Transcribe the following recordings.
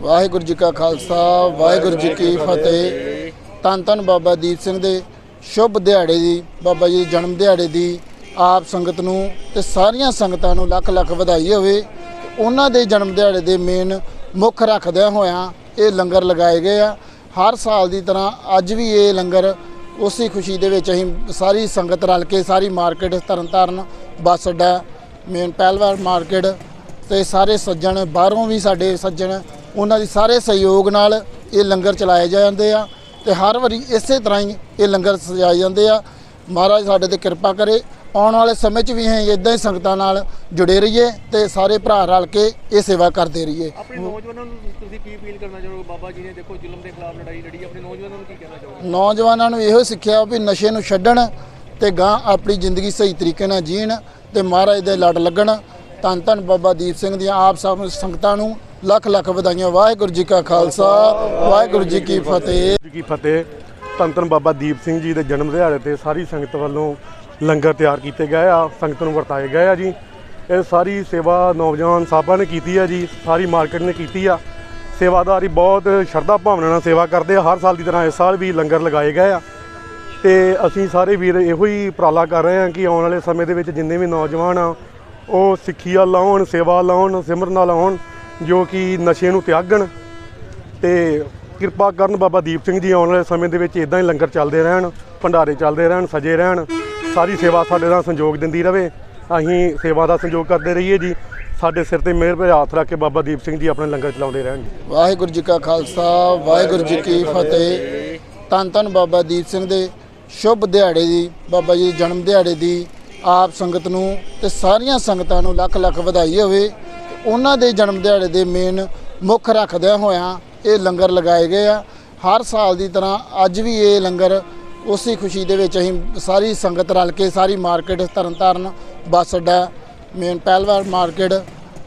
ਵਾਹਿਗੁਰੂ ਜੀ ਕਾ ਖਾਲਸਾ, ਵਾਹਿਗੁਰੂ ਜੀ ਕੀ ਫਤਿਹ। ਧੰਨ ਧੰਨ ਬਾਬਾ ਦੀਪ ਸਿੰਘ ਦੇ ਸ਼ੁਭ ਦਿਹਾੜੇ ਦੀ, ਬਾਬਾ ਜੀ ਦੇ ਜਨਮ ਦਿਹਾੜੇ ਦੀ ਆਪ ਸੰਗਤ ਨੂੰ ਤੇ ਸਾਰੀਆਂ ਸੰਗਤਾਂ ਨੂੰ ਲੱਖ ਲੱਖ ਵਧਾਈ ਹੋਵੇ। ਉਹਨਾਂ ਦੇ ਜਨਮ ਦਿਹਾੜੇ ਦੇ ਮੇਨ ਮੁੱਖ ਰੱਖਦਿਆਂ ਹੋਇਆਂ ਇਹ ਲੰਗਰ ਲਗਾਏ ਗਏ ਆ। ਹਰ ਸਾਲ ਦੀ ਤਰ੍ਹਾਂ ਅੱਜ ਵੀ ਇਹ ਲੰਗਰ ਉਸੇ ਖੁਸ਼ੀ ਦੇ ਵਿੱਚ ਅਸੀਂ ਸਾਰੀ ਸੰਗਤ ਰਲ ਕੇ ਸਾਰੀ ਮਾਰਕੀਟ ਤਰਨਤਾਰਨ ਬੱਸ ਅੱਡਾ, ਮੇਨ ਪਹਿਲਵਾਨ ਮਾਰਕੀਟ ਤੇ ਸਾਰੇ ਸੱਜਣ, ਬਾਹਰੋਂ ਵੀ ਸਾਡੇ ਸੱਜਣ ਉਹਨਾਂ ਦੀ ਸਾਰੇ ਸਹਿਯੋਗ ਨਾਲ ਇਹ ਲੰਗਰ ਚਲਾਏ ਜਾਂਦੇ ਆ ਤੇ ਹਰ ਵਾਰੀ ਇਸੇ ਤਰ੍ਹਾਂ ਹੀ ਇਹ ਲੰਗਰ ਸਜਾਏ ਜਾਂਦੇ ਆ। ਮਹਾਰਾਜ ਸਾਡੇ ਤੇ ਕਿਰਪਾ ਕਰੇ ਆਉਣ ਵਾਲੇ ਸਮੇਂ 'ਚ ਵੀ ਅਸੀਂ ਇਦਾਂ ਹੀ ਸੰਗਤਾਂ ਨਾਲ ਜੁੜੇ ਰਹੀਏ ਤੇ ਸਾਰੇ ਭਰਾ ਰਲ ਕੇ ਇਹ ਸੇਵਾ ਕਰਦੇ ਰਹੀਏ। ਆਪਣੇ ਨੌਜਵਾਨਾਂ ਨੂੰ ਤੁਸੀਂ ਕੀ ਅਪੀਲ ਕਰਨਾ ਚਾਹੋਗੇ? ਬਾਬਾ ਜੀ ਨੇ ਦੇਖੋ ਜ਼ੁਲਮ ਦੇ ਖਿਲਾਫ ਲੜਾਈ ਲੜੀ ਆਪਣੇ ਨੌਜਵਾਨਾਂ ਨੂੰ ਕੀ ਕਹਿਣਾ ਚਾਹੋਗੇ? ਨੌਜਵਾਨਾਂ ਨੂੰ ਇਹੋ ਸਿੱਖਿਆ ਵੀ ਨਸ਼ੇ ਨੂੰ ਛੱਡਣ ਤੇ ਗਾਂ ਆਪਣੀ ਜ਼ਿੰਦਗੀ ਸਹੀ ਤਰੀਕੇ ਨਾਲ ਜੀਣ ਤੇ ਮਹਾਰਾਜ ਦੇ ਲੜ ਲੱਗਣ ਧੰਨ ਧੰਨ ਬਾਬਾ ਦੀਪ ਸਿੰਘ ਦੀਆਂ ਆਪ ਸਭ ਸੰਗਤਾਂ ਨੂੰ ਲੱਖ ਲੱਖ ਵਧਾਈਆਂ। ਵਾਹਿਗੁਰੂ ਜੀ ਕਾ ਖਾਲਸਾ, ਵਾਹਿਗੁਰੂ ਜੀ ਕੀ ਫਤਿਹ। ਜੀ ਕੀ ਫਤਿਹ। ਧੰਨ ਧੰਨ ਬਾਬਾ ਦੀਪ ਸਿੰਘ ਜੀ ਦੇ ਜਨਮ ਦਿਹਾੜੇ ਤੇ ਸਾਰੀ ਸੰਗਤ ਵੱਲੋਂ ਲੰਗਰ ਤਿਆਰ ਕੀਤੇ ਗਏ ਆ, ਸੰਗਤ ਨੂੰ ਵਰਤਾਏ ਗਏ ਆ ਜੀ। ਇਹ ਸਾਰੀ ਸੇਵਾ ਨੌਜਵਾਨ ਸਾਹਿਬਾਂ ਨੇ ਕੀਤੀ ਆ ਜੀ, ਸਾਰੀ ਮਾਰਕੀਟ ਨੇ ਕੀਤੀ ਆ। ਸੇਵਾਦਾਰੀ ਬਹੁਤ ਸ਼ਰਧਾ ਭਾਵਨਾ ਨਾਲ ਸੇਵਾ ਕਰਦੇ ਆ, ਹਰ ਸਾਲ ਦੀ ਤਰ੍ਹਾਂ ਇਸ ਸਾਲ ਵੀ ਲੰਗਰ ਲਗਾਏ ਗਏ ਆ। ਤੇ ਅਸੀਂ ਸਾਰੇ ਵੀਰ ਇਹੋ ਹੀ ਉਪਰਾਲਾ ਕਰ ਰਹੇ ਹਾਂ ਕਿ ਆਉਣ ਵਾਲੇ ਸਮੇਂ ਦੇ ਵਿੱਚ ਜਿੰਨੇ ਵੀ ਨੌਜਵਾਨ ਆ ਉਹ ਸਿੱਖੀਆ ਲਾਉਣ, ਸੇਵਾ ਲਾਉਣ, ਸਿਮਰਨਾ ਲਾਉਣ, ਜੋ ਕਿ ਨਸ਼ੇ ਨੂੰ ਤਿਆਗਣ। ਤੇ ਕਿਰਪਾ ਕਰਨ ਬਾਬਾ ਦੀਪ ਸਿੰਘ ਜੀ ਆਉਣ ਵਾਲੇ ਸਮੇਂ ਦੇ ਵਿੱਚ ਇਦਾਂ ਹੀ ਲੰਗਰ ਚੱਲਦੇ ਰਹਿਣ, ਭੰਡਾਰੇ ਚੱਲਦੇ ਰਹਿਣ, ਸਜੇ ਰਹਿਣ, ਸਾਰੀ ਸੇਵਾ ਸਾਡੇ ਨਾਲ ਸੰਯੋਗ ਦਿੰਦੀ ਰਵੇ। ਅਸੀਂ ਸੇਵਾ ਦਾ ਸੰਯੋਗ ਕਰਦੇ ਰਹੀਏ ਜੀ। ਸਾਡੇ ਸਿਰ ਤੇ ਮਿਹਰ ਭਰੇ ਹੱਥ ਰੱਖ ਕੇ ਬਾਬਾ ਦੀਪ ਸਿੰਘ ਜੀ ਆਪਣੇ ਲੰਗਰ ਚਲਾਉਂਦੇ ਰਹਿਣ ਜੀ। ਵਾਹਿਗੁਰੂ ਜੀ ਕਾ ਖਾਲਸਾ, ਵਾਹਿਗੁਰੂ ਜੀ ਕੀ ਫਤਿਹ। ਧੰਨ ਧੰਨ ਬਾਬਾ ਦੀਪ ਸਿੰਘ ਦੇ ਸ਼ੁਭ ਦਿਹਾੜੇ ਦੀ, ਬਾਬਾ ਜੀ ਦੇ ਜਨਮ ਦਿਹਾੜੇ ਦੀ ਆਪ ਸੰਗਤ ਨੂੰ ਤੇ ਸਾਰੀਆਂ ਸੰਗਤਾਂ ਨੂੰ ਲੱਖ ਲੱਖ ਵਧਾਈ ਹੋਵੇ। ਉਹਨਾਂ ਦੇ ਜਨਮ ਦਿਹਾੜੇ ਦੇ ਮੇਨ ਮੁੱਖ ਰੱਖਦਿਆਂ ਹੋਇਆਂ ਇਹ ਲੰਗਰ ਲਗਾਏ ਗਏ ਆ। ਹਰ ਸਾਲ ਦੀ ਤਰ੍ਹਾਂ ਅੱਜ ਵੀ ਇਹ ਲੰਗਰ ਉਸੇ ਖੁਸ਼ੀ ਦੇ ਵਿੱਚ ਅਸੀਂ ਸਾਰੀ ਸੰਗਤ ਰਲ ਕੇ ਸਾਰੀ ਮਾਰਕੀਟ ਤਰਨਤਾਰਨ ਬੱਸ ਅੱਡਾ, ਮੇਨ ਪਹਿਲਵਾਨ ਮਾਰਕੀਟ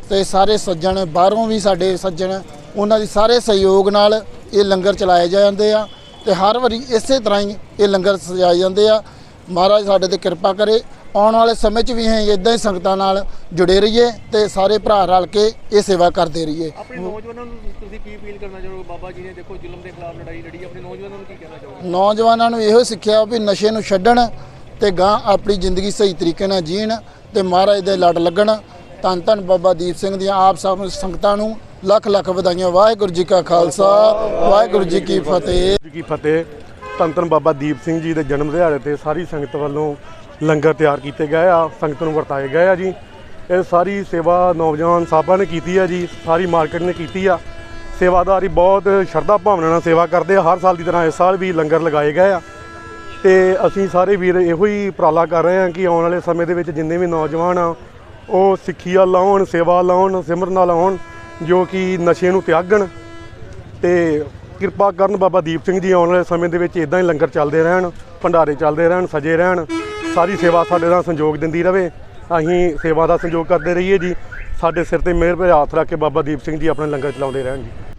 ਤੇ ਸਾਰੇ ਸੱਜਣ, ਬਾਹਰੋਂ ਵੀ ਸਾਡੇ ਸੱਜਣ, ਉਹਨਾਂ ਦੀ ਸਾਰੇ ਸਹਿਯੋਗ ਨਾਲ ਇਹ ਲੰਗਰ ਚਲਾਏ ਜਾਂਦੇ ਆ ਤੇ ਹਰ ਵਾਰੀ ਇਸੇ ਤਰ੍ਹਾਂ ਹੀ ਇਹ ਲੰਗਰ ਸਜਾਏ ਜਾਂਦੇ ਆ। ਮਹਾਰਾਜ ਸਾਡੇ ਤੇ ਕਿਰਪਾ ਕਰੇ। ਆਉਣ ਵਾਲੇ ਸਮੇਂ 'ਚ ਵੀ ਅਸੀਂ ਇਦਾਂ ਹੀ ਸੰਗਤਾਂ ਨਾਲ ਜੁੜੇ ਰਹੀਏ ਤੇ ਸਾਰੇ ਭਰਾ ਰਲ ਕੇ ਇਹ ਸੇਵਾ ਕਰਦੇ ਰਹੀਏ। ਆਪਣੇ ਨੌਜਵਾਨਾਂ ਨੂੰ ਤੁਸੀਂ ਕੀ ਅਪੀਲ ਕਰਨਾ ਚਾਹੋਗੇ? ਬਾਬਾ ਜੀ ਨੇ ਦੇਖੋ ਜ਼ੁਲਮ ਦੇ ਖਿਲਾਫ ਲੜਾਈ ਲੜੀ ਆਪਣੇ ਨੌਜਵਾਨਾਂ ਨੂੰ ਕੀ ਕਹਿਣਾ ਚਾਹੋਗੇ? ਨੌਜਵਾਨਾਂ ਨੂੰ ਇਹੋ ਸਿੱਖਿਆ ਵੀ ਨਸ਼ੇ ਨੂੰ ਛੱਡਣ ਤੇ ਗਾਂ ਆਪਣੀ ਜ਼ਿੰਦਗੀ ਸਹੀ ਤਰੀਕੇ ਨਾਲ ਜੀਣ ਤੇ ਮਹਾਰਾਜ ਦੇ ਲੜ ਲੱਗਣ। ਧੰਨ ਧੰਨ ਬਾਬਾ ਦੀਪ ਸਿੰਘ ਦੀਆਂ ਆਪ ਸਭ ਸੰਗਤਾਂ ਨੂੰ ਲੱਖ ਲੱਖ ਵਧਾਈਆਂ। ਵਾਹਿਗੁਰੂ ਜੀ ਕਾ ਖਾਲਸਾ ਵਾਹਿਗੁਰੂ ਜੀ ਕੀ ਫਤਿਹ। ਜੀ ਕੀ ਫਤਿਹ। ਧੰਨ ਧੰਨ ਬਾਬਾ ਦੀਪ ਸਿੰਘ ਜੀ ਦੇ ਜਨਮ ਦਿਹਾੜੇ ਤੇ ਸਾਰੀ ਸੰਗਤ ਵੱਲੋਂ ਲੰਗਰ ਤਿਆਰ ਕੀਤੇ ਗਏ ਆ, ਸੰਗਤ ਨੂੰ ਵਰਤਾਏ ਗਏ ਆ ਜੀ। ਇਹ ਸਾਰੀ ਸੇਵਾ ਨੌਜਵਾਨ ਸਾਹਿਬਾਂ ਨੇ ਕੀਤੀ ਆ ਜੀ, ਸਾਰੀ ਮਾਰਕੀਟ ਨੇ ਕੀਤੀ ਆ। ਸੇਵਾਦਾਰੀ ਬਹੁਤ ਸ਼ਰਧਾ ਭਾਵਨਾ ਨਾਲ ਸੇਵਾ ਕਰਦੇ ਆ, ਹਰ ਸਾਲ ਦੀ ਤਰ੍ਹਾਂ ਇਸ ਸਾਲ ਵੀ ਲੰਗਰ ਲਗਾਏ ਗਏ ਆ। ਤੇ ਅਸੀਂ ਸਾਰੇ ਵੀਰ ਇਹੋ ਹੀ ਉਪਰਾਲਾ ਕਰ ਰਹੇ ਹਾਂ ਕਿ ਆਉਣ ਵਾਲੇ ਸਮੇਂ ਦੇ ਵਿੱਚ ਜਿੰਨੇ ਵੀ ਨੌਜਵਾਨ ਆ, ਉਹ ਸਿੱਖੀਆ ਲਾਉਣ, ਸੇਵਾ ਲਾਉਣ, ਸਿਮਰਨ ਨਾਲ ਆਉਣ, ਜੋ ਕਿ ਨਸ਼ੇ ਨੂੰ ਤਿਆਗਣ। ਤੇ ਕਿਰਪਾ ਕਰਨ ਬਾਬਾ ਦੀਪ ਸਿੰਘ ਜੀ ਆਉਣ ਵਾਲੇ ਸਮੇਂ ਦੇ ਵਿੱਚ ਇਦਾਂ ਹੀ ਲੰਗਰ ਚੱਲਦੇ ਰਹਿਣ, ਭੰਡਾਰੇ ਚੱਲਦੇ ਰਹਿਣ, ਸਜੇ ਰਹਿਣ। ਸਾਰੀ ਸੇਵਾ ਸਾਡੇ ਨਾਲ ਸੰਯੋਗ ਦਿੰਦੀ ਰਵੇ। ਅਸੀਂ ਸੇਵਾ ਦਾ ਸੰਯੋਗ ਕਰਦੇ ਰਹੀਏ ਜੀ। ਸਾਡੇ ਸਿਰ ਤੇ ਮਿਹਰ ਭਰੇ ਹੱਥ ਰੱਖ ਕੇ ਬਾਬਾ ਦੀਪ ਸਿੰਘ ਜੀ ਆਪਣਾ ਲੰਗਰ ਚਲਾਉਂਦੇ ਰਹਿਣ ਜੀ।